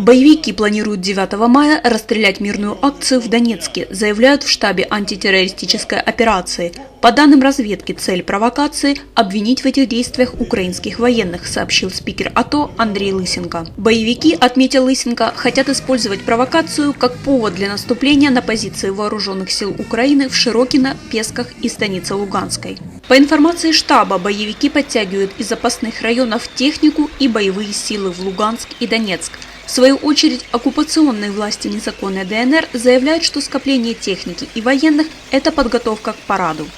Боевики планируют 9 мая расстрелять мирную акцию в Донецке, заявляют в штабе антитеррористической операции. По данным разведки, цель провокации – обвинить в этих действиях украинских военных, сообщил спикер АТО Андрей Лысенко. Боевики, отметил Лысенко, хотят использовать провокацию как повод для наступления на позиции вооруженных сил Украины в Широкино, Песках и станице Луганской. По информации штаба, боевики подтягивают из запасных районов технику и боевые силы в Луганск и Донецк. В свою очередь, оккупационные власти незаконной ДНР заявляют, что скопление техники и военных – это подготовка к параду.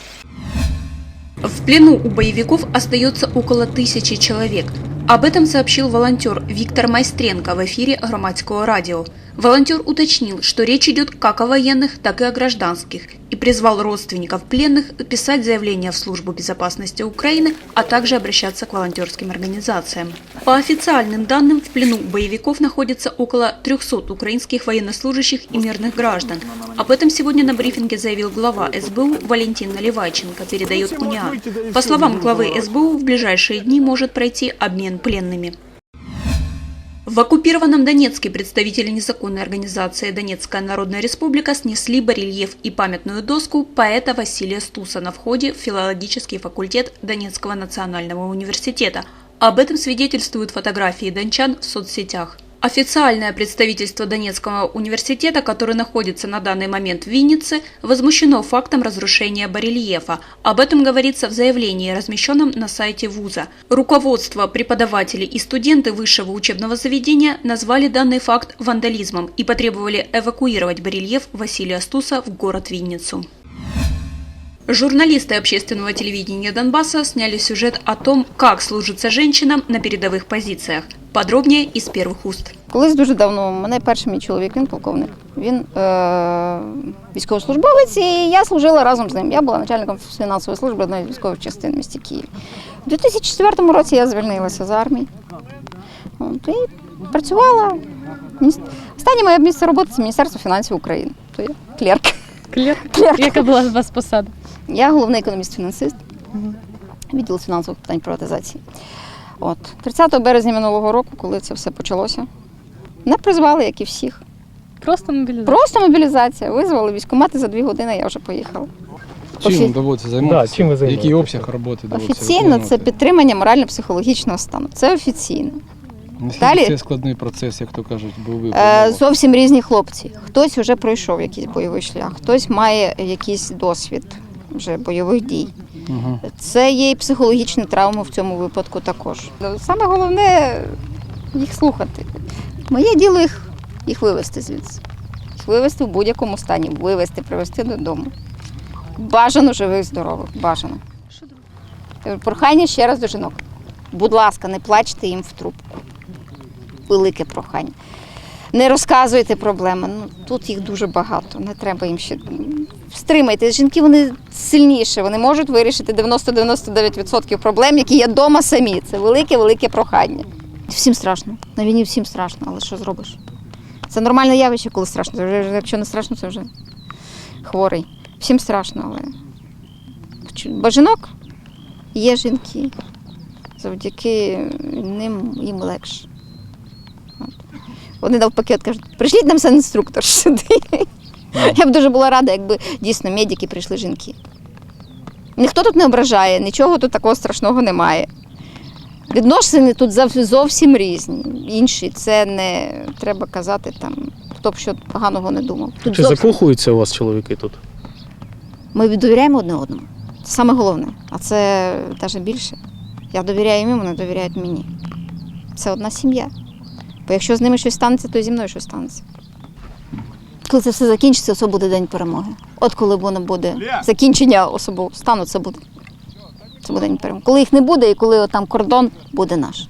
В плену у боевиков остается около тысячи человек. Об этом сообщил волонтер Виктор Майстренко в эфире громадского радио. Волонтер уточнил, что речь идет как о военных, так и о гражданских, и призвал родственников пленных писать заявления в Службу безопасности Украины, а также обращаться к волонтерским организациям. По официальным данным, в плену боевиков находится около 300 украинских военнослужащих и мирных граждан. Об этом сегодня на брифинге заявил глава СБУ Валентин Наливайченко, передает Униан. По словам главы СБУ, в ближайшие дни может пройти обмен пленными. В оккупированном Донецке представители незаконной организации Донецкая Народная Республика снесли барельеф и памятную доску поэта Василия Стуса на входе в филологический факультет Донецкого национального университета. Об этом свидетельствуют фотографии дончан в соцсетях. Официальное представительство Донецкого университета, который находится на данный момент в Виннице, возмущено фактом разрушения барельефа. Об этом говорится в заявлении, размещенном на сайте вуза. Руководство, преподаватели и студенты высшего учебного заведения назвали данный факт вандализмом и потребовали эвакуировать барельеф Василия Стуса в город Винницу. Журналисты общественного телевидения Донбасса сняли сюжет о том, как служится женщинам на передовых позициях. Подробнее из первых уст. Колись дуже давно у мене перший мій чоловік, він полковник. Він е- військовослужбовець, і я служила разом з ним. Я була начальником фінансової служби одної з військових частин в місті Києві. У 2004 році я звільнилася з армії. От, і працювала. Останнє моє місце роботи це Міністерство фінансів України. То я клерк. Клерк. Клерк. Яка була у вас посада? Я головний економіст-фінансист відділу фінансових питань приватизації. От 30 березня минулого року, коли це все почалося, мене призвали, як і всіх. Просто мобілізація. Просто мобілізація. Визвали військкомати за дві години, я вже поїхала. Чим Офі- доводиться займатися? Да, чим ви займаєтеся? Який обсяг роботи доводиться Офіційно це підтримання морально-психологічного стану. Це офіційно. Наскільки Далі- це складний процес, як то кажуть, був Е, зовсім різні хлопці. Хтось вже пройшов якийсь бойовий шлях, хтось має якийсь досвід вже бойових дій. Це є і психологічні травми в цьому випадку також. Саме головне їх слухати. Моє діло їх, їх вивезти звідси. Їх вивезти в будь-якому стані, вивезти, привезти додому. Бажано живих, здорових, бажано. Прохання ще раз до жінок. Будь ласка, не плачте їм в трубку. Велике прохання. Не розказуйте проблеми. Ну, тут їх дуже багато, не треба їм ще. Стримайте. Жінки вони сильніші, вони можуть вирішити 90-99% проблем, які є вдома самі. Це велике-велике прохання. Всім страшно. На війні всім страшно, але що зробиш? Це нормальне явище, коли страшно. Якщо не страшно, це вже хворий. Всім страшно, але бо жінок є жінки. Завдяки ним їм легше. Вони навпаки от кажуть, прийшліть нам санінструктор сюди. Я б дуже була рада, якби дійсно медики прийшли жінки. Ніхто тут не ображає, нічого тут такого страшного немає. Відносини тут зовсім різні. Інші це не треба казати там, хто б що поганого не думав. Тут Чи зовсім- закохуються у вас чоловіки тут? Ми довіряємо одне одному. Це саме головне. А це навіть більше. Я довіряю їм, вони довіряють мені. Це одна сім'я. Бо якщо з ними щось станеться, то і зі мною щось станеться. Коли це все закінчиться, це буде день перемоги. От коли воно буде закінчення особового стану, це буде. Це буде день перемоги. Коли їх не буде, і коли там кордон буде наш.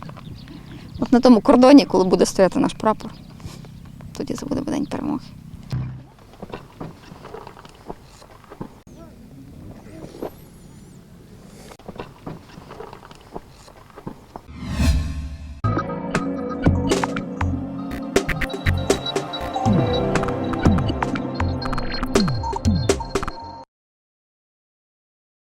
От на тому кордоні, коли буде стояти наш прапор, тоді це буде день перемоги.